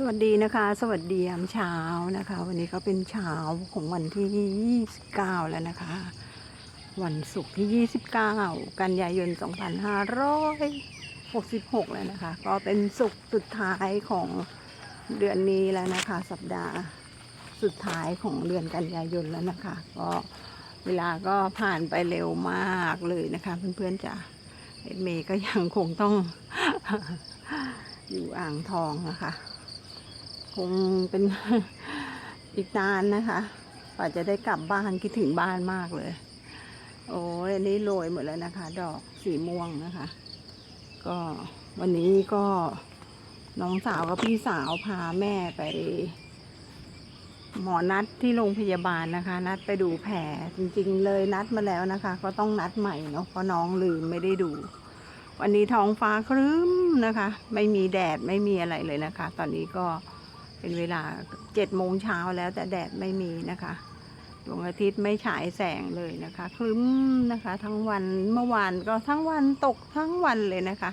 สวัสดีนะคะ สวัสดียามเช้านะคะ วันนี้ก็เป็นเช้าของวันที่ 29 แล้วนะคะ วันศุกร์ที่ 29 กันยายน 2566 แล้วนะคะ ก็เป็นศุกร์สุดท้ายของเดือนนี้แล้วนะคะ สัปดาห์สุดท้ายของเดือนกันยายนแล้วนะคะ ก็เวลาก็ผ่านไปเร็วมากเลยนะคะ เพื่อนๆจ้ะเมย์ก็ยังคงต้องอยู่อ่างทองนะคะ คงเป็นอีกนานนะคะกว่าจะได้กลับบ้านคิดถึงบ้านมากเลย โอ้ยอันนี้โรยหมดแล้วนะคะ ดอกสีม่วงนะคะ ก็วันนี้ก็น้องสาวกับพี่สาวพาแม่ไป หมอนัดที่โรงพยาบาลนะคะ นัดไปดูแผลจริง ๆ เลยนัดมาแล้วนะคะ ก็ต้องนัดใหม่เนาะเพราะน้องลืมไม่ได้ดู วันนี้ท้องฟ้าครึ้มนะคะ ไม่มีแดดไม่มีอะไรเลยนะคะ ตอนนี้ก็ เป็นเวลาเจ็ดโมงเช้าแล้วแต่แดดไม่มีนะคะดวงอาทิตย์ไม่ฉายแสงเลยนะคะครึ้มนะคะ ทั้งวันเมื่อวานก็ทั้งวันตกทั้งวันเลยนะคะ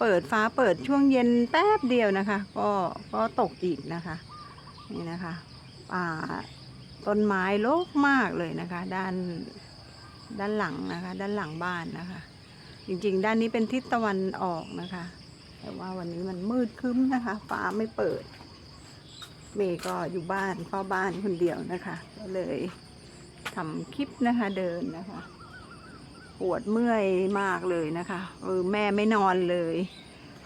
เปิดฟ้าเปิดช่วงเย็นแป๊บเดียวนะคะ ก็ก็ตกอีกนะคะนี่นะคะป่าต้นไม้โลกมากเลยนะคะ ด้านด้านหลังนะคะ ด้านหลังบ้านนะคะ จริงๆ ด้านนี้เป็นทิศตะวันออกนะคะ แต่ว่าวันนี้มันมืดครึ้มนะคะ ฟ้าไม่เปิด เมย์ก็อยู่บ้านเฝ้าบ้านคนเดียวนะคะ ก็เลยทำคลิปนะคะเดินนะคะ ปวดเมื่อยมากเลยนะคะเออแม่ไม่นอนเลย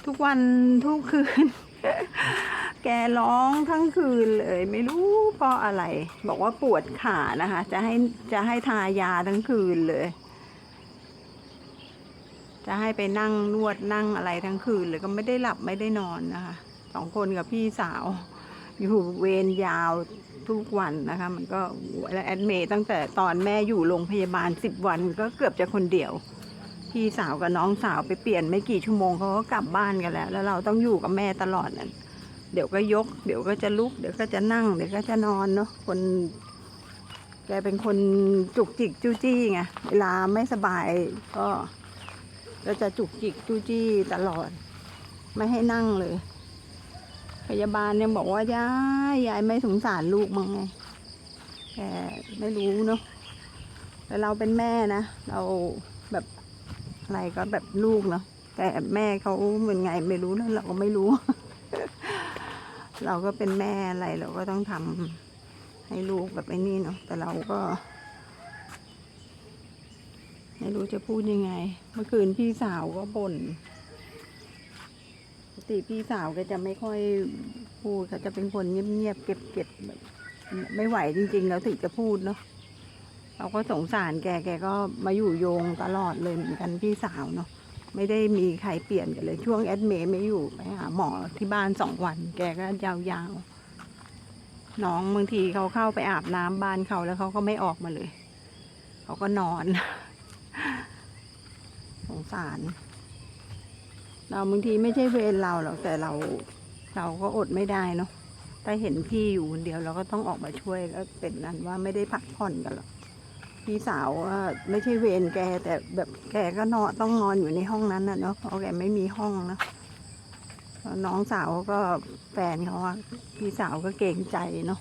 ทุกวันทุกคืน แกร้องทั้งคืนเลย ไม่รู้เพราะอะไร บอกว่าปวดขานะคะ จะให้จะให้ทายาทั้งคืนเลยจะให้ไปนั่งนวดนั่งอะไรทั้งคืนเลยก็ไม่ได้หลับไม่ได้นอนนะคะสองคนกับพี่สาว อยู่เวรยาวทุกวันนะคะ มันก็แอดเมตั้งแต่ตอนแม่อยู่โรงพยาบาลสิบวันก็เกือบจะคนเดียว พี่สาวกับน้องสาวไปเปลี่ยนไม่กี่ชั่วโมงเขาก็กลับบ้านกันแล้ว แล้วเราต้องอยู่กับแม่ตลอดนั่นเดี๋ยวก็ยก เดี๋ยวก็จะลุก เดี๋ยวก็จะนั่ง เดี๋ยวก็จะนอนเนาะคนแกเป็นคนจุกจิกจู้จี้ไงเวลาไม่สบายก็ก็จะจุกจิกจู้จี้ตลอด ไม่ให้นั่งเลย พยาบาลเนี่ยบอกว่ายายยายไม่สงสารลูกมั้งไงแกไม่รู้เนาะแต่เราเป็นแม่นะ เราแบบอะไรก็แบบลูกเนาะแต่แม่เขาเป็นไงไม่รู้นะเราก็ไม่รู้ เราก็เป็นแม่อะไรเราก็ต้องทำให้ลูกแบบไอ้นี่เนาะแต่เราก็ ไม่รู้จะพูดยังไง เมื่อคืนพี่สาวก็บน่น ติพี่สาวก็จะไม่ค่อยพูดเขาจะเป็นคนเงียบๆเก็บๆแบบไม่ไหวจริง ๆ แล้วถึงจะพูดเนาะเราก็สงสารแกแกก็มาอยู่โยงตลอดเลยเหมือนกันพี่สาวเนาะไม่ได้มีใครเปลี่ยนกันเลย ช่วงแอดเมย์ไม่อยู่ไปหาหมอที่บ้านสองวัน แกก็ยาวๆน้องบางทีเขาเข้าไปอาบน้ำบ้านเขาแล้วเขาก็ไม่ออกมาเลย เขาก็นอน สงสาร เราบางทีไม่ใช่เวรเราหรอกแต่เราเราก็อดไม่ได้เนาะถ้าเห็นพี่อยู่คนเดียวเราก็ต้องออกมาช่วยแล้วเป็นนั้นว่าไม่ได้พักผ่อนกันหรอกพี่สาวว่าไม่ใช่เวรแกแต่แบบแกก็นอนต้องนอนอยู่ในห้องนั้นนะเนาะเพราะแกไม่มีห้องนะน้องสาวก็แฟนเขาอะพี่สาวก็เกรงใจเนาะ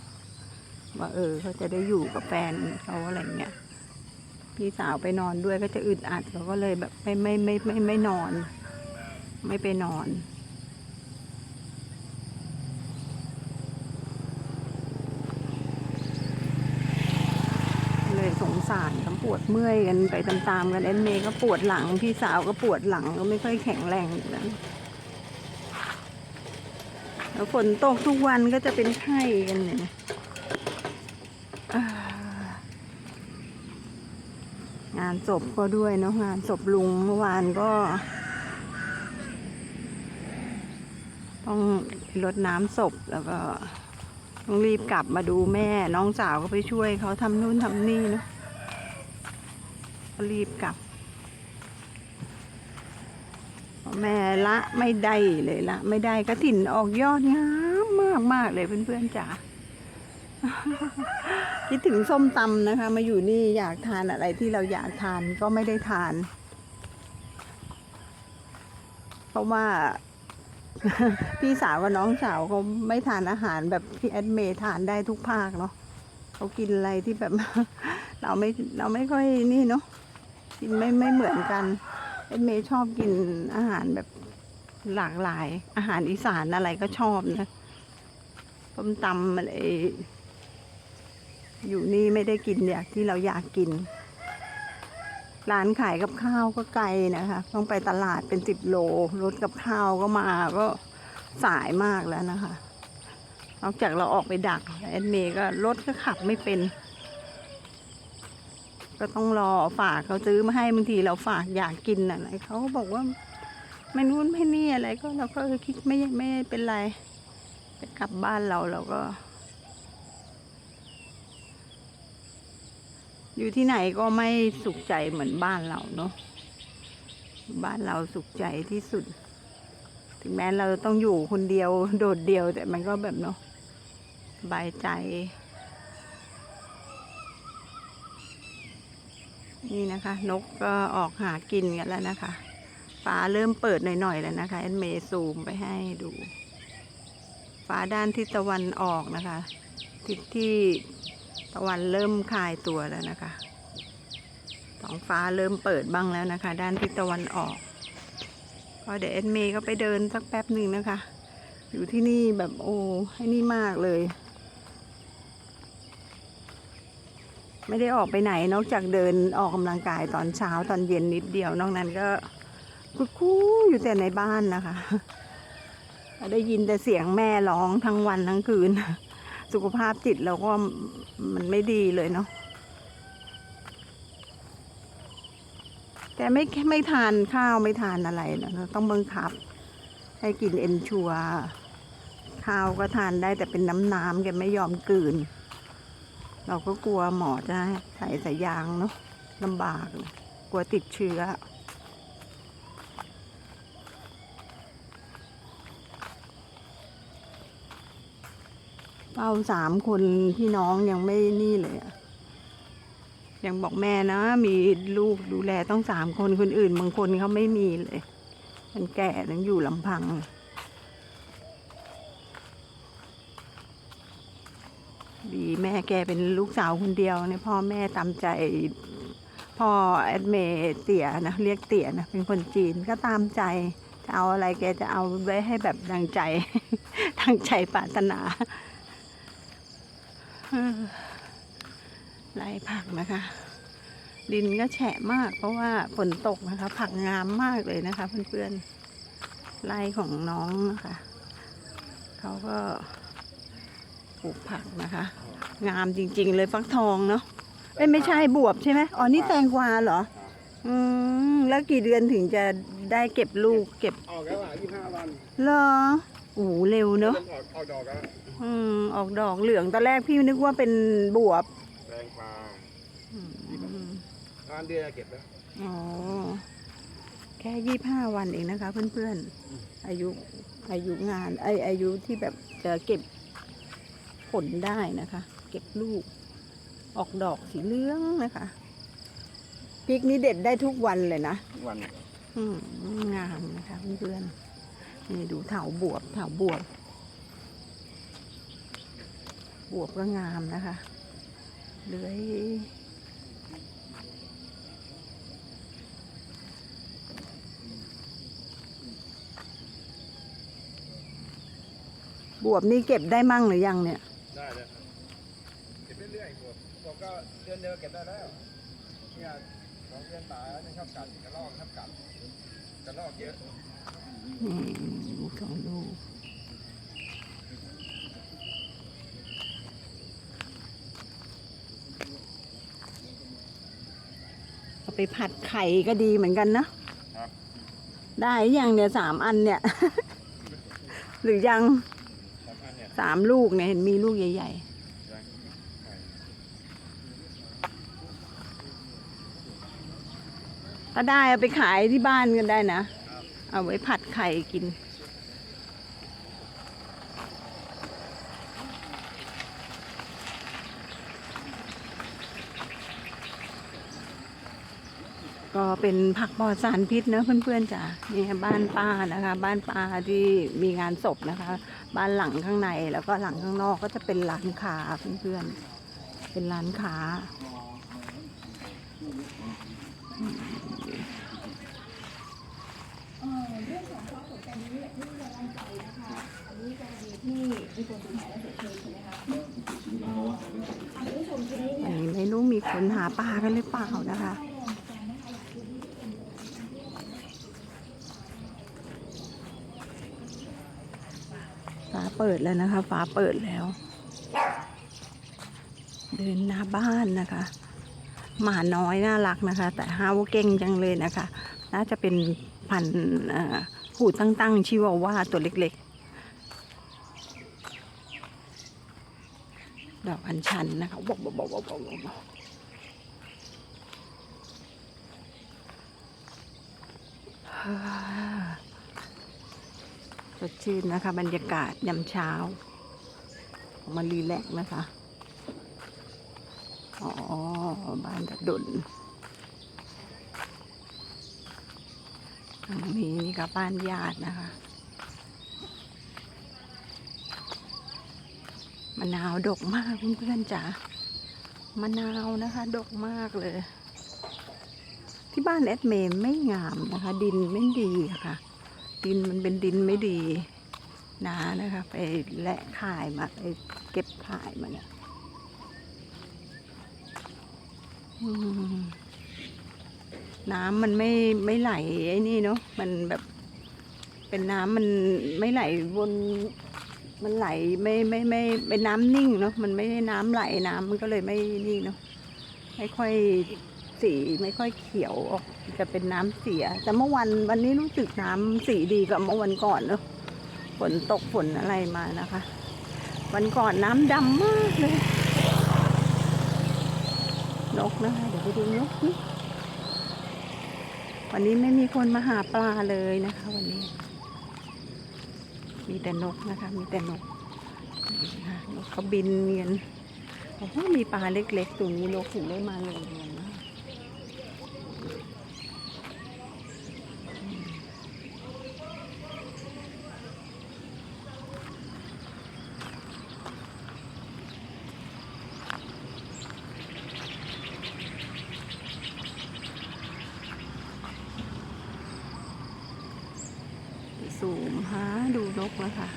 ว่าเออเขาจะได้อยู่กับแฟนเขาอะไรเงี้ยพี่สาวไปนอนด้วยก็จะอึดอัดเราก็เลยแบบไม่ไม่ไม่ไม่ไม่นอน ไม่ไปนอนเลยสงสารเขาปวดเมื่อยกันไปตามๆกันเอ็นเมย์ก็ปวดหลัง พี่สาวก็ปวดหลังก็ไม่ค่อยแข็งแรงอยู่แล้วแล้วฝนตกทุกวันก็จะเป็นไข้กันเนี่ยงานศพก็ด้วยเนาะงานศพลุงเมื่อวานก็ ต้องรดน้ำศพแล้วก็ต้องรีบกลับมาดูแม่ น้องสาวก็ไปช่วยเขาทำนู่นทำนี่เนาะก็รีบกลับ แม่ละไม่ได้เลยละ ไม่ได้กระถิ่นออกยอดงามมากมากเลยเพื่อนๆจ๋าคิดถึงส้มตำนะคะ มาอยู่นี่อยากทานอะไรที่เราอยากทานก็ไม่ได้ทาน เพราะว่า พี่สาวกับน้องสาวเขาไม่ทานอาหารแบบที่แอดเมย์ทานได้ทุกภาคเนาะเขากินอะไรที่แบบ เราไม่เราไม่ค่อยนี่เนาะกินไม่ไม่เหมือนกันแอดเมย์ชอบกินอาหารแบบหลากหลาย อาหารอีสานอะไรก็ชอบนะต้มตำอะไรอยู่นี่ไม่ได้กินอย่างที่เราอยากกิน ร้านขายกับข้าวก็ไกลนะคะ ต้องไปตลาดเป็นสิบโลรถกับข้าวก็มาก็สายมากแล้วนะคะนอกจากเราออกไปดักแอดเมก็รถก็ขับไม่เป็น ก็ต้องรอฝากเขาซื้อมาให้บางทีเราฝากอยากกินอะไรเขาก็บอกว่าไม่นู้นไม่นี่อะไรก็เราก็คิดไม่ไม่เป็นไรไปกลับบ้านเราเราก็ อยู่ที่ไหนก็ไม่สุขใจเหมือนบ้านเราเนาะบ้านเราสุขใจที่สุด ถึงแม้เราต้องอยู่คนเดียวโดดเดียวแต่มันก็แบบเนาะสบายใจ นี่นะคะ นกก็ออกหากินกันแล้วนะคะฟ้าเริ่มเปิดหน่อยๆแล้วนะคะแอนเมซูมไปให้ดู ฟ้าด้านทิศตะวันออกนะคะ ทิศที่ ตะวันเริ่มคลายตัวแล้วนะคะท้องฟ้าเริ่มเปิดบ้างแล้วนะคะ ด้านทิศตะวันออกก็เดี๋ยวเอ็ดเมย์ก็ไปเดินสักแป๊บหนึ่งนะคะ อยู่ที่นี่แบบโอ้ให้นี่มากเลย ไม่ได้ออกไปไหนนอกจากเดินออกกำลังกายตอนเช้าตอนเย็นนิดเดียวนอกนั้นก็คุคูอยู่แต่ในบ้านนะคะ ได้ยินแต่เสียงแม่ร้องทั้งวันทั้งคืน สุขภาพจิตเราก็มันไม่ดีเลยเนาะแต่ไม่ไม่ทานข้าวไม่ทานอะไรนะต้องบังคับ ให้กินเอนชัวข้าวก็ทานได้แต่เป็นน้ำน้ำแกไม่ยอมกลืน เราก็กลัวหมอจะใส่สายยางเนาะลำบากกลัวติดเชื้อ เป้าสามคนพี่น้องยังไม่นี่เลยอะยังบอกแม่นะ มีลูกดูแลต้องสามคนคนอื่น บางคนเขาไม่มีเลย มันแก่ต้องอยู่ลำพัง ดีแม่แกเป็นลูกสาวคนเดียวเนี่ยพ่อแม่ตามใจพ่อแอดเมเตี่ยนะเรียกเตี่ยนะเป็นคนจีนก็ตามใจจะเอาอะไรแกจะเอาไว้ให้แบบดังใจ ดังใจปรารถนา ไล่ผักนะคะ ดินก็แฉะมาก เพราะว่าฝนตกนะคะ ผักงามมากเลยนะคะ เพื่อนๆไล่ของน้องนะคะเขาก็ปลูกผักนะคะ งามจริง ๆ เลยฟักทองเนาะเอ้ยไม่ใช่บวบใช่ไหมอ๋อนี่แตงกวาเหรอ อืม แล้วกี่เดือนถึงจะได้เก็บลูกเก็บออกแล้วอะยี่ห้าวันเหรอ โอ้โหเร็วเนาะออกออกดอกแล้วอืมออกดอกเหลืองตอนแรกพี่นึกว่าเป็นบวบแตงกวาอืมงานเดือนเก็บแล้วอ๋อแค่ยี่ห้าวันเองนะคะ เพื่อนๆ อายุอายุงานไออายุที่แบบจะเก็บผลได้นะคะ เก็บลูก ออกดอกสีเหลืองนะคะพริกนี้เด็ดได้ทุกวันเลยนะทุกวัน อืมงามนะคะเพื่อนๆ นี่ดูเถาบวบเถาบวบ บวบก็งามนะคะเลื้อยบวบนี่เก็บได้มั่งหรือยังเนี่ย ได้แล้วครับเก็บเรื่อยๆผมผมก็เดือนเดียวเก็บได้แล้วเนี่ยสองเดือนป่าเนี่ยชอบกัดกระรอกชอบกัดกระรอกเยอะ นี่ลูกสองลูกเอาไปผัดไข่ก็ดีเหมือนกันนะครับได้ยังเนี่ยสามอันเนี่ย หรือยังสองอันเนี่ยสามลูกเนี่ยเห็นมีลูกใหญ่ยังใช่ๆถ้าได้เอาไปขายที่บ้านกันได้นะ เอาไว้ผัดไข่กิน ก็เป็นผักปลอดสารพิษเนอะเพื่อนๆจ้ะนี่บ้านป้านะคะ บ้านป้าที่มีงานศพนะคะ บ้านหลังข้างในแล้วก็หลังข้างนอกก็จะเป็นร้านค้าเพื่อนๆเป็นร้านค้า เรื่องของความสนใจนี้เนี่ยที่ไม่ไว้วางใจนะคะ อันนี้กรณีที่มีคนสูญหายและเสียชีวิตใช่ไหมคะอันนี้ชมทีนี้อัเนี่ย ไม่รู้มีคนหาปลากันหรือเปล่านะคะ ฟ้าเปิดแล้วนะคะ ฟ้าเปิดแล้ว เดินหน้าบ้านนะคะ หมาน้อยน่ารักนะคะ แต่ฮาวเก่งจังเลยนะคะ น่าจะเป็น พันธุ์หูตั้งๆชิวาว่าตัวเล็กๆ ดอกอัญชันนะคะบอกบอกบอกบอกบอกสดชื่นนะคะ บรรยากาศยามเช้า มารีแลกนะคะ อ๋อ บ้านตะดน ทางนี้นี่ก็บ้านญาตินะคะมะนาวดกมากเพื่อนๆจ๋ามะนาวนะคะ ดกมากเลย ที่บ้านแอดเมย์ไม่งามนะคะ ดินไม่ดีะค่ะ ดินมันเป็นดินไม่ดีนานะคะ ไปและขายมาไปเก็บขายมาเนี่ย อืม น้ำมันไม่ไม่ไหลไอ้นี่เนาะมันแบบ เป็นน้ำมันไม่ไหลวนมันไหลไม่ไม่ไม่เป็นน้ำนิ่งเนาะมันไม่ได้น้ำไหลน้ำมันก็เลยไม่นี่งเนาะไม่ค่อยสีไม่ค่อยเขียวออกจะเป็นน้ำเสีย แต่เมื่อวันวันนี้รู้สึกน้ำสีดีกว่าเมื่อวันก่อนเนาะฝนตกฝนอะไรมานะคะ วันก่อนน้ำดำมากเลยนกนะคะเดี๋ยวไปดูนกนี่ วันนี้ไม่มีคนมาหาปลาเลยนะคะ วันนี้ มีแต่นกนะคะ มีแต่นกนกเขาบินเนียนโอ้โหมีปลาเล็กๆ ตัวนี้นกถึงได้มาเลยเนียนมากสูมหาดูนกแล้วค่ะ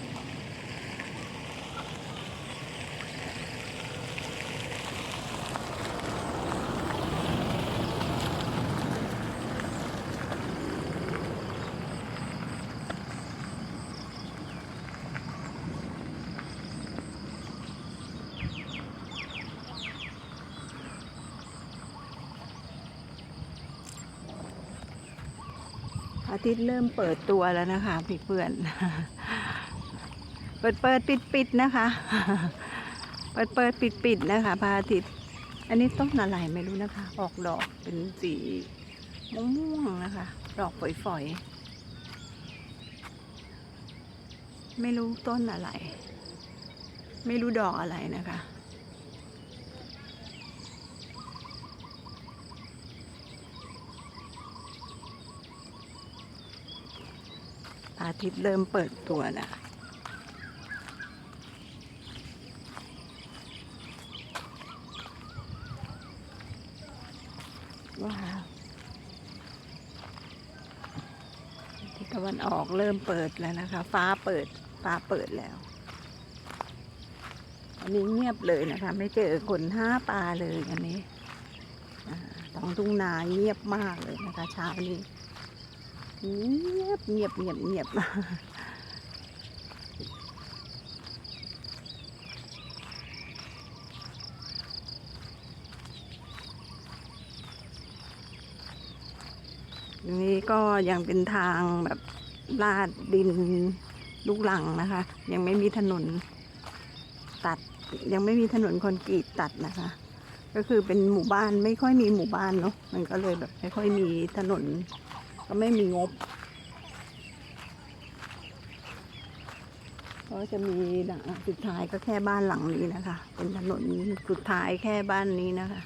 อา ทิตย์เริ่มเปิดตัวแล้วนะคะพี่เพื่อน เปิดเปิดปิดปิดนะคะ เปิดเปิดปิดปิดนะคะพระอาทิตย์ อันนี้ต้นอะไรไม่รู้นะคะ ออกดอกเป็นสีม่วงๆนะคะ ดอกฝอยๆ ไม่รู้ต้นอะไร ไม่รู้ดอกอะไรนะคะ อาทิตย์เริ่มเปิดตัวแล้วว้าวทิศตะวันออกเริ่มเปิดแล้วนะคะ ฟ้าเปิด ฟ้าเปิดแล้ว อันนี้เงียบเลยนะคะ ไม่เจอคนห้าปลาเลยอันนี้ท้องทุ่งนาเงียบมากเลยนะคะเช้านี้ เงียบเงียบเงียบเงียบนี่ก็ยังเป็นทางแบบลาดดินลูกหลังนะคะ ยังไม่มีถนนตัด ยังไม่มีถนนคอนกรีตตัดนะคะ ก็คือเป็นหมู่บ้านไม่ค่อยมีหมู่บ้านเนาะมันก็เลยแบบไม่ค่อยมีถนน ก็ไม่มีงบก็จะมีหลังสุดท้ายก็แค่บ้านหลังนี้นะคะ เป็นถนนสุดท้ายแค่บ้านนี้นะคะ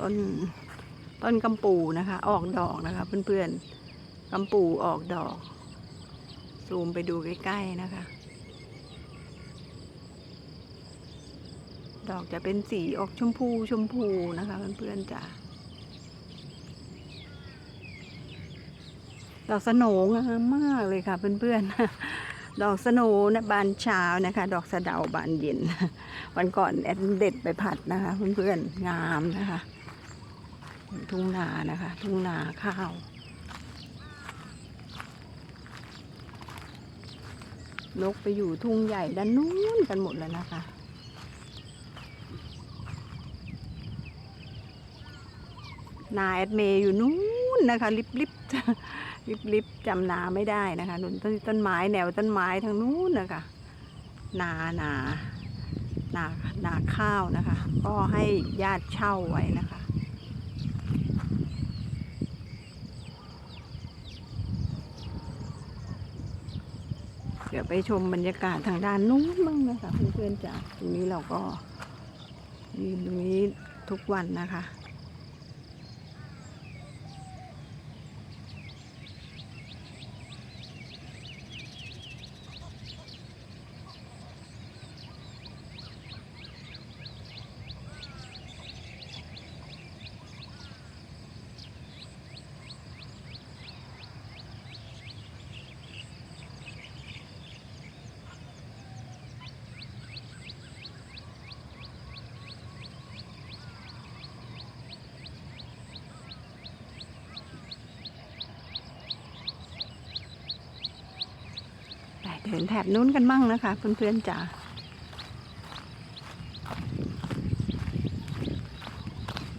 ต้นต้นกำปูนะคะ ออกดอกนะคะ เพื่อนๆกำปูออกดอก ซูมไปดูใกล้ๆนะคะ ดอกจะเป็นสีออกชมพูชมพูนะคะเพื่อนๆจ้ะดอกสโหนงามมากเลยค่ะเพื่อนๆ ดอกสโหนนะบานเช้านะคะ ดอกสะเดาบานเย็น วันก่อนแอดเด็ดไปผัดนะคะเพื่อนๆ งามนะคะ ทุ่งนานะคะ ทุ่งนาข้าว นกไปอยู่ทุ่งใหญ่ด้านนู้นกันหมดแล้วนะคะ นาแอดเมย์อยู่นู้นนะคะลิบลิบลิบลิบจำนาไม่ได้นะคะนุ่นต้นต้นไม้แนวต้นไม้ทางนู้นนะคะนานานานาข้าวนะคะ ก็ให้ญาติเช่าไว้นะคะ เดี๋ยวไปชมบรรยากาศทางด้านนู้นบ้างนะคะเพื่อนๆจ้ะตรงนี้เราก็ยืนตรงนี้ทุกวันนะคะ เดินแถบนู้นกันมั่งนะคะ เพื่อนๆจ๋า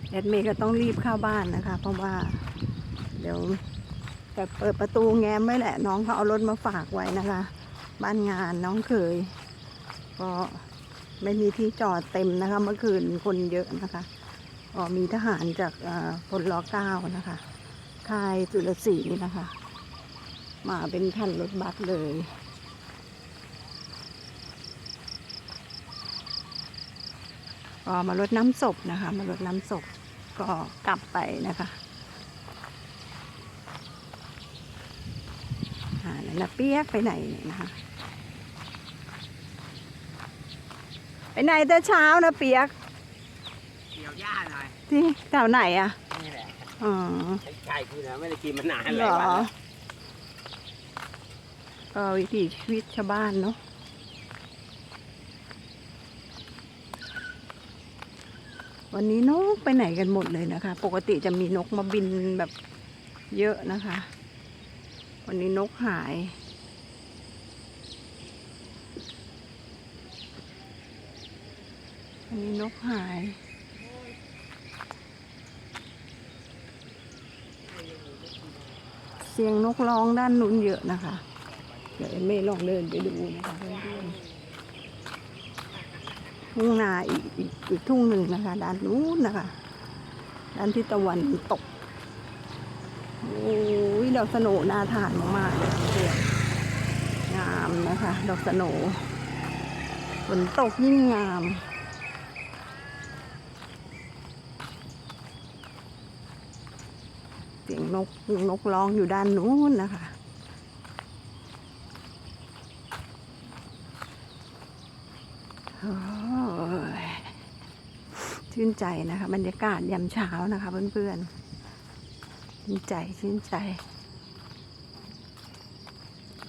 แอดเมย์ก็ต้องรีบเข้าบ้านนะคะ เพราะว่า เดี๋ยวแต่เปิดประตูแง้มไว้แหละ น้องเขาเอารถมาฝากไว้นะคะ บ้านงานน้องเคยก็ไม่มีที่จอดเต็มนะคะ เมื่อคืนคนเยอะนะคะก็มีทหารจากพลล้อเก้านะคะค่ายจุลศรีนะคะ มาเป็นคันรถบัสเลย ก็มารดน้ำศพนะคะ มารดน้ำศพก็กลับไปนะคะอ่านั่นนะเปียกไปไหนเนี่ยนะคะ ไปไหนแต่เช้านะเปียกเกี่ยวหญ้าหน่อยที่แถวไหนอะนี่แหละอ๋อไก่คุณนะไม่ได้กินมานานเหหรลายอวันแล้วก็วิถีชีวิตชาวบ้านเนาะ วันนี้นกไปไหนกันหมดเลยนะคะ ปกติจะมีนกมาบินแบบเยอะนะคะ วันนี้นกหาย วันนี้นกหาย เสียงนกร้องด้านนู้นเยอะนะคะ เดี๋ยวเอ็มเม่ลองเดินไปดูนะคะเพื่อนๆ ทุ่งนาอีกอีกอีกทุ่งหนึ่งนะคะด้านนู้นนะคะด้านที่ตะวันตกโอ้ยดอกสโหนน่าทานมากๆเลยงามนะคะ ดอกสโนฝนตกยิ่งงามเสียงนกนกร้องอยู่ด้านนู้นนะคะโอ้ ชื่นใจนะคะ บรรยากาศยามเช้านะคะเพื่อนๆชื่นใจชื่นใจ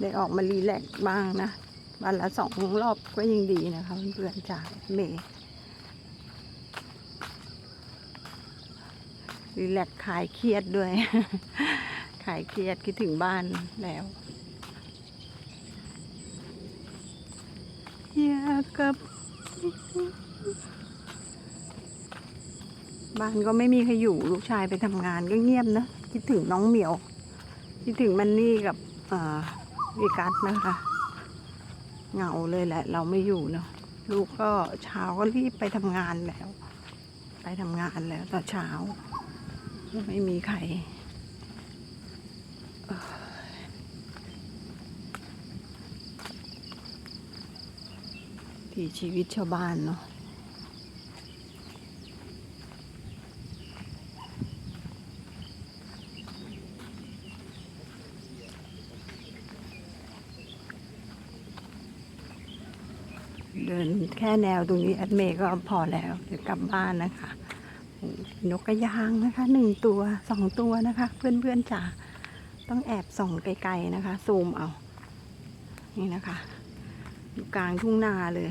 ได้ออกมารีแลกบ้างนะวันละสองรอบก็ยังดีนะคะเพื่อนๆจากเมย์รีแลกคลายเครียดด้วยคลายเครียดคิดถึงบ้านแล้วอยากกลับ บ้านก็ไม่มีใครอยู่ลูกชายไปทำงานก็เงียบนะ คิดถึงน้องเหมียว คิดถึงมันนี่กับเอ่อวีกัสนะคะเหงาเลยแหละ เราไม่อยู่เนาะลูกก็เช้าก็รีบไปทำงานแล้ว ไปทำงานแล้วตอนเช้า ไม่มีใครที่ชีวิตชาวบ้านเนาะ นแค่แนวตรงนี้แอดเมย์ก็พอแล้วเดี๋ยวกลับบ้านนะคะนกกระยางนะคะหนึ่งตัวสองตัวนะคะ เพื่อนๆจ๋าต้องแอบส่องไกลๆนะคะ ซูมเอา นี่นะคะอยู่กลางทุ่งนาเลย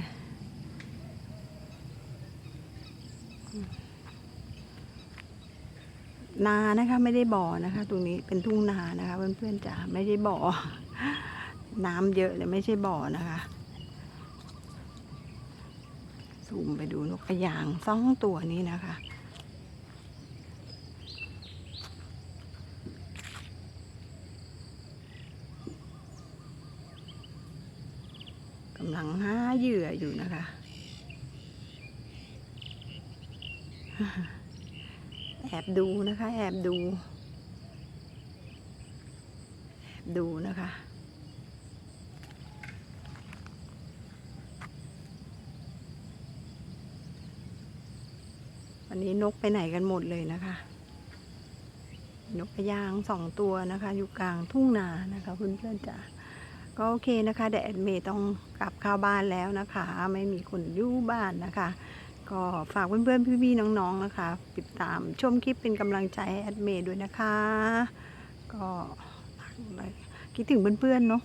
นานะคะไม่ได้บ่อนะคะ ตรงนี้เป็นทุ่งนานะคะ เพื่อนๆจ๋าไม่ได้บ่อ น้ำเยอะเลยไม่ใช่บ่อนะคะ ซูมไปดูนกกระยางสองตัวนี้นะคะ กำลังหาเหยื่ออยู่นะคะ แอบดูนะคะ แอบดู แอบดูนะคะ วั นนี้นกไปไหนกันหมดเลยนะคะ นกกระยางสองตัวนะคะ อยู่กลางทุ่งนานะคะเพื่อนๆจ๋าก็โอเคนะคะเดี๋ยวแอดเมย์ต้องกลับเข้าบ้านแล้วนะคะ ไม่มีคนอยู่บ้านนะคะ ก็ฝากเพื่อนๆพี่ๆน้องๆนะคะ ติดตามชมคลิปเป็นกำลังใจให้แอดเมย์ด้วยนะคะ ก็คิดถึงเพื่อนๆเนาะ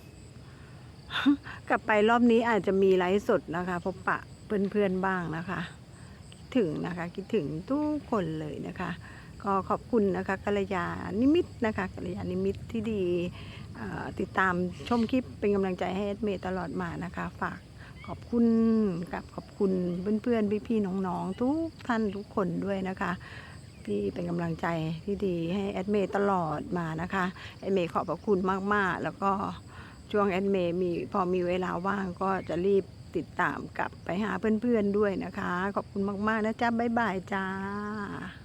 กลับไปรอบนี้อาจจะมีไลฟ์สดนะคะ พบปะเพื่อนๆบ้างนะคะ ถึงนะคะ คิดถึงทุกคนเลยนะคะ ก็ขอบคุณนะคะกัลยาณิมิตนะคะกัลยาณิมิตที่ดีติดตามชมคลิปเป็นกำลังใจให้แอดเมตลอดมานะคะ ฝากขอบคุณกับขอบคุณเพื่อนๆพี่ๆน้องๆ ทุกท่านทุกคนด้วยนะคะที่เป็นกำลังใจที่ดีให้แอดเมตลอดมานะคะแอดเมขอบพระคุณมากๆ แล้วก็ช่วงแอดเมมีพอมีเวลาว่างก็จะรีบ ติดตามกลับไปหาเพื่อนๆด้วยนะคะ ขอบคุณมากๆนะจ๊ะบ๊ายบายจ้า